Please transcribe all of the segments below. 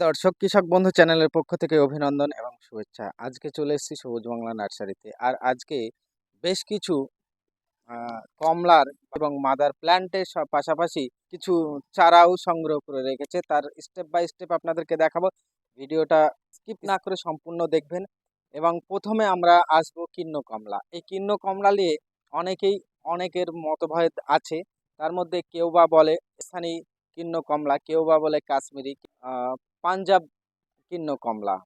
দর্শক, কৃষক বন্ধু চ্যানেলের পক্ষ থেকে অভিনন্দন এবং শুভেচ্ছা। আজকে চলে এসেছি সবুজ বাংলা নার্সারিতে আর আজকে বেশ কিছু কমলার এবং মাদার প্ল্যান্টের পাশাপাশি কিছু চারাও সংগ্রহ করে রেখেছে। তার স্টেপ বাই স্টেপ আপনাদেরকে দেখাবো। ভিডিওটা স্কিপ না করে সম্পূর্ণ দেখবেন এবং প্রথমে আমরা আসব কিন্ন কমলা। এই কিন্ন কমলা নিয়ে অনেকেই, অনেকের মতভেদ আছে। তার মধ্যে কেউ বা বলে স্থানীয় কিন্ন কমলা, কেউ বা বলে কাশ্মীরি পাঞ্জাব কিন্ন কমলা।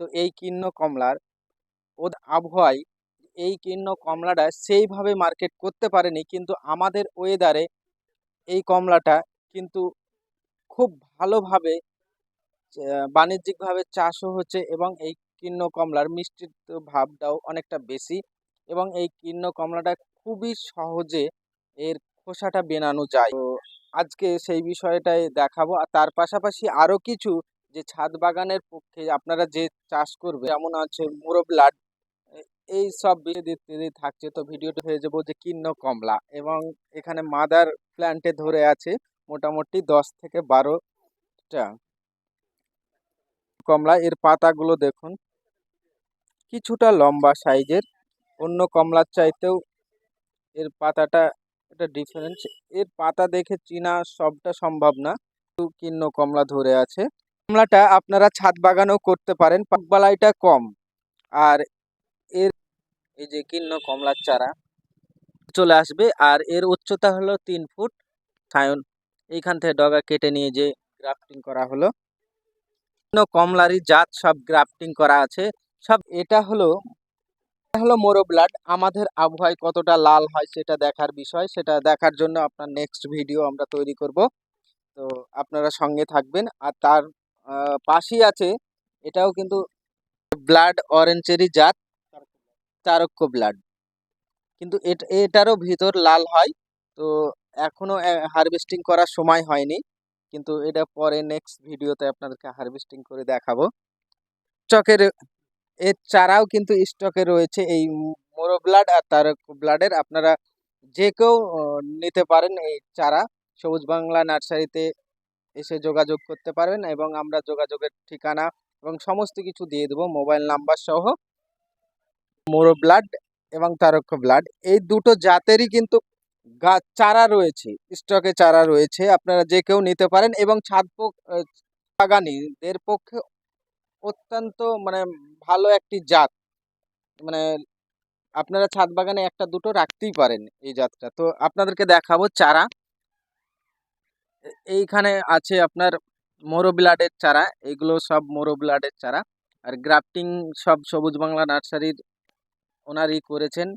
তো এই কিন্ন কমলার ও আবহাওয়ায় এই কিন্ন কমলাটা সেইভাবে মার্কেট করতে পারেনি, কিন্তু আমাদের ওয়েদারে এই কমলাটা কিন্তু খুব ভালোভাবে বাণিজ্যিকভাবে চাষও হচ্ছে এবং এই কিন্ন কমলার মিষ্টির ভাবটাও অনেকটা বেশি এবং এই কিন্ন কমলাটা খুবই সহজে এর খোসাটা বেনানো যায়। তো আজকে সেই বিষয়টাই দেখাবো। আর তার পাশাপাশি আরও কিছু যে ছাদ বাগানের পক্ষে আপনারা যে চাষ করবে, যেমন আছে মুরব্লাড এই সব বিষয় থাকছে। তো ভিডিওটা হয়ে যাব যে কিন্ন কমলা এবং এখানে মাদার প্ল্যান্টে ধরে আছে মোটামুটি দশ থেকে বারোটা কমলা। এর পাতাগুলো দেখুন, কিছুটা লম্বা সাইজের। অন্য কমলার চাইতেও এর পাতাটা একটা ডিফারেন্স এর পাতা দেখে চিনা সবটা সম্ভব না। কিন্ন কমলা ধরে আছে। কমলাটা আপনারা ছাদ বাগানেও করতে পারেন। পাকবালাইটা কম। আর এর এই যে কিন্ন কমলার চারা চলে আসবে। আর এর উচ্চতা হলো তিন ফুট। সায়ন এইখান থেকে ডগা কেটে নিয়ে যে গ্রাফটিং করা হলো। কমলারই জাত সব গ্রাফটিং করা আছে। সব এটা হলো হলো মোরো ব্লাড আমাদের আবহাওয়ায় কতটা লাল হয় সেটা দেখার বিষয়। সেটা দেখার জন্য আপনার নেক্সট ভিডিও আমরা তৈরি করব। তো আপনারা সঙ্গে থাকবেন। আর তার পাশেই আছে, এটাও কিন্তু ব্লাড অরেঞ্জেরই জাত, চারক্য ব্লাড কিন্তু এট, এটারও ভিতর লাল হয়। তো এখনও হারভেস্টিং করার সময় হয়নি। কিন্তু এটা পরে নেক্সট ভিডিওতে আপনাদেরকে হারভেস্টিং করে দেখাবো। স্টকের এর চারাও কিন্তু স্টকে রয়েছে এই মোরো ব্লাড আর তারক ব্লাডের আপনারা যে কেউ নিতে পারেন এই চারা। সবুজ বাংলা নার্সারিতে এসে যোগাযোগ করতে পারবেন এবং আমরা যোগাযোগের ঠিকানা এবং সমস্ত কিছু দিয়ে দেবো, মোবাইল নাম্বার সহ। মোরো ব্লাড এবং তারক্য ব্লাড এই দুটো জাতেরই কিন্তু গাছ চারা রয়েছে, স্টকে চারা রয়েছে। আপনারা যে কেউ নিতে পারেন এবং ছাদ বাগানীদের পক্ষে অত্যন্ত মানে ভালো একটি জাত। মানে আপনারা ছাদ বাগানে একটা দুটো রাখতেই পারেন এই জাতটা। তো আপনাদেরকে দেখাবো চারা। এইখানে আছে আপনার মোরো ব্লাডের চারা। এগুলো সব মোরো ব্লাডের চারা। আর গ্রাফটিং সব সবুজ বাংলা নার্সারির ওনারই করেছেন।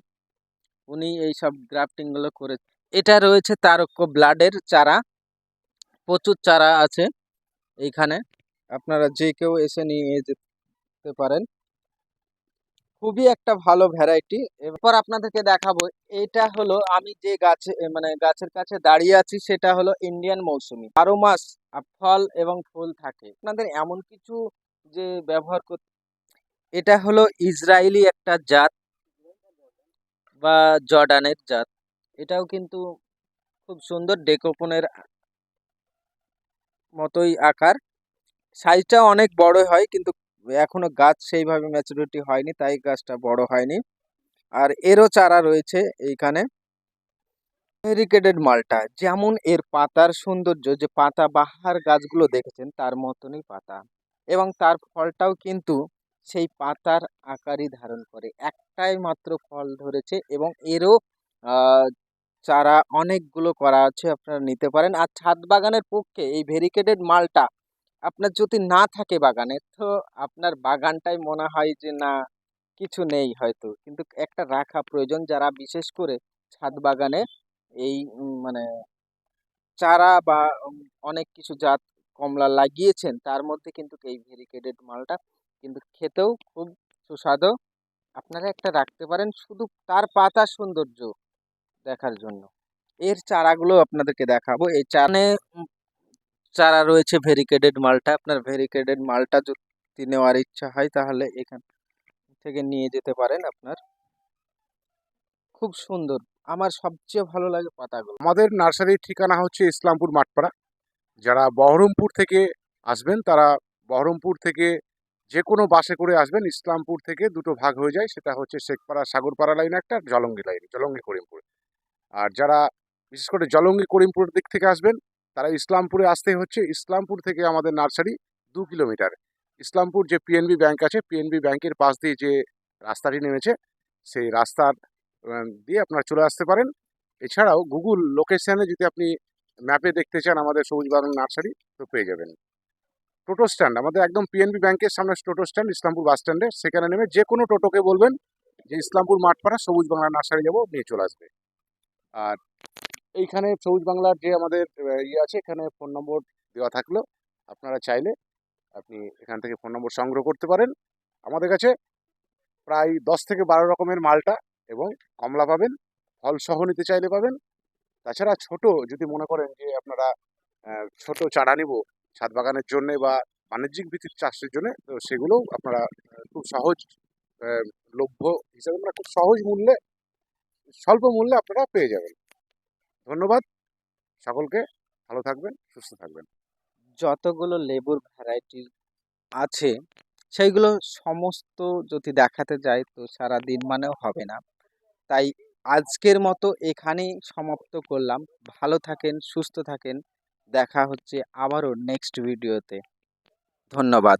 উনি এই সব গ্রাফটিংগুলো করে, এটা রয়েছে তারক্য ব্লাডের চারা। প্রচুর চারা আছে এইখানে। আপনারা যে কেউ এসে নিয়ে যেতে পারেন। খুবই একটা ভালো ভ্যারাইটি এরপর আপনাদেরকে দেখাবো, এটা হলো আমি যে গাছে মানে গাছের কাছে দাঁড়িয়ে আছি সেটা হলো ইন্ডিয়ান মৌসুমি। বারো মাস ফল এবং ফুল থাকে। আপনাদের এমন কিছু যে ব্যবহার করতে এটা হলো ইসরায়েলি একটা জাত বা জর্ডানের জাত। এটাও কিন্তু খুব সুন্দর ডেকোপনের মতোই আকার। সাইজটা অনেক বড় হয়, কিন্তু এখনও গাছ সেইভাবে ম্যাচুরিটি হয়নি, তাই গাছটা বড় হয়নি। আর এরও চারা রয়েছে এইখানে। ভেরিকেটেড মালটা, যেমন এর পাতার সৌন্দর্য, যে পাতা বাহার গাছগুলো দেখেছেন, তার মতনই পাতা। এবং তার ফলটাও কিন্তু সেই পাতার আকারই ধারণ করে। একটাই মাত্র ফল ধরেছে এবং এরও চারা অনেকগুলো করা আছে, আপনারা নিতে পারেন। আর ছাদ বাগানের পক্ষে এই ভেরিকেটেড মালটা আপনার যদি না থাকে বাগানে, তো আপনার বাগানটাই মনে হয় যে, না, কিছু নেই হয়তো। কিন্তু একটা রাখা প্রয়োজন যারা বিশেষ করে ছাদ বাগানে এই মানে চারা বা অনেক কিছু জাত কমলা লাগিয়েছেন, তার মধ্যে কিন্তু এই ভেরিকেটেড মালটা কিন্তু খেতেও খুব সুস্বাদু। আপনারা একটা রাখতে পারেন শুধু তার পাতার সৌন্দর্য দেখার জন্য। এর চারাগুলো আপনাদেরকে দেখাবো। এই চানে চারা রয়েছে ভেরিকেটেড মালটা, আপনার ভেরিকেটেড মালটা যদি নেওয়ার ইচ্ছা হয়, তাহলে এখান থেকে নিয়ে যেতে পারেন আপনার। খুব সুন্দর। আমার সবচেয়ে ভালো লাগে পাতাগুলো। আমাদের নার্সারির ঠিকানা হচ্ছে ইসলামপুর মাঠপাড়া। যারা বহরমপুর থেকে আসবেন, তারা বহরমপুর থেকে যে কোনো বাসে করে আসবেন, ইসলামপুর থেকে দুটো ভাগ হয়ে যায়। সেটা হচ্ছে শেখপাড়া, সাগরপাড়া লাইন একটা জলঙ্গি লাইন জলঙ্গি করিমপুর। আর যারা, বিশেষ করে জলঙ্গি করিমপুরের দিক থেকে আসবেন তারা ইসলামপুরে আসতে হচ্ছে। ইসলামপুর থেকে আমাদের নার্সারি দু কিলোমিটার। ইসলামপুর যে পিএনবি ব্যাংক আছে পিএনবি ব্যাংকের পাশ দিয়ে যে রাস্তাটি নেমেছে, সেই রাস্তার দিয়ে আপনারা চলে আসতে পারেন। এছাড়াও গুগল লোকেশানে যদি আপনি ম্যাপে দেখতে চান আমাদের সবুজ বাগান নার্সারি, তো পেয়ে যাবেন। টোটো স্ট্যান্ড, আমাদের একদম পিএনবি ব্যাংকের সামনে টোটো স্ট্যান্ড, ইসলামপুর বাস স্ট্যান্ডে। সেখানে নেমে যে কোনো টোটোকে বলবেন যে, ইসলামপুর মাঠপাড়া সবুজ বাংলা নার্সারি যাব, নিয়ে চলে আসবে। আর এইখানে সবুজ বাংলার যে আমাদের ইয়ে আছে, এখানে ফোন নম্বর দেওয়া থাকল। আপনারা চাইলে আপনি এখান থেকে ফোন নম্বর সংগ্রহ করতে পারেন। আমাদের কাছে প্রায় দশ থেকে বারো রকমের মালটা এবং কমলা পাবেন, ফল সহ নিতে চাইলে পাবেন। তাছাড়া ছোট, যদি মনে করেন যে আপনারা ছোট চারা নিব ছাদ বাগানের জন্যে বা বাণিজ্যিক ভিত্তিক চাষের জন্য, তো সেগুলোও আপনারা খুব সহজ লভ্য হিসাবে মানে খুব সহজ মূল্যে, স্বল্প মূল্যে আপনারা পেয়ে যাবেন। ধন্যবাদ। সকলকে ভালো থাকবেন, সুস্থ থাকবেন। যতগুলো লেবুর ভ্যারাইটি আছে, সেইগুলো সমস্ত যদি দেখাতে যাই তো সারা দিন মানেও হবে না। তাই আজকের মতো এখানেই সমাপ্ত করলাম। ভালো থাকেন, সুস্থ থাকেন। দেখা হচ্ছে আবারও নেক্সট ভিডিওতে ধন্যবাদ।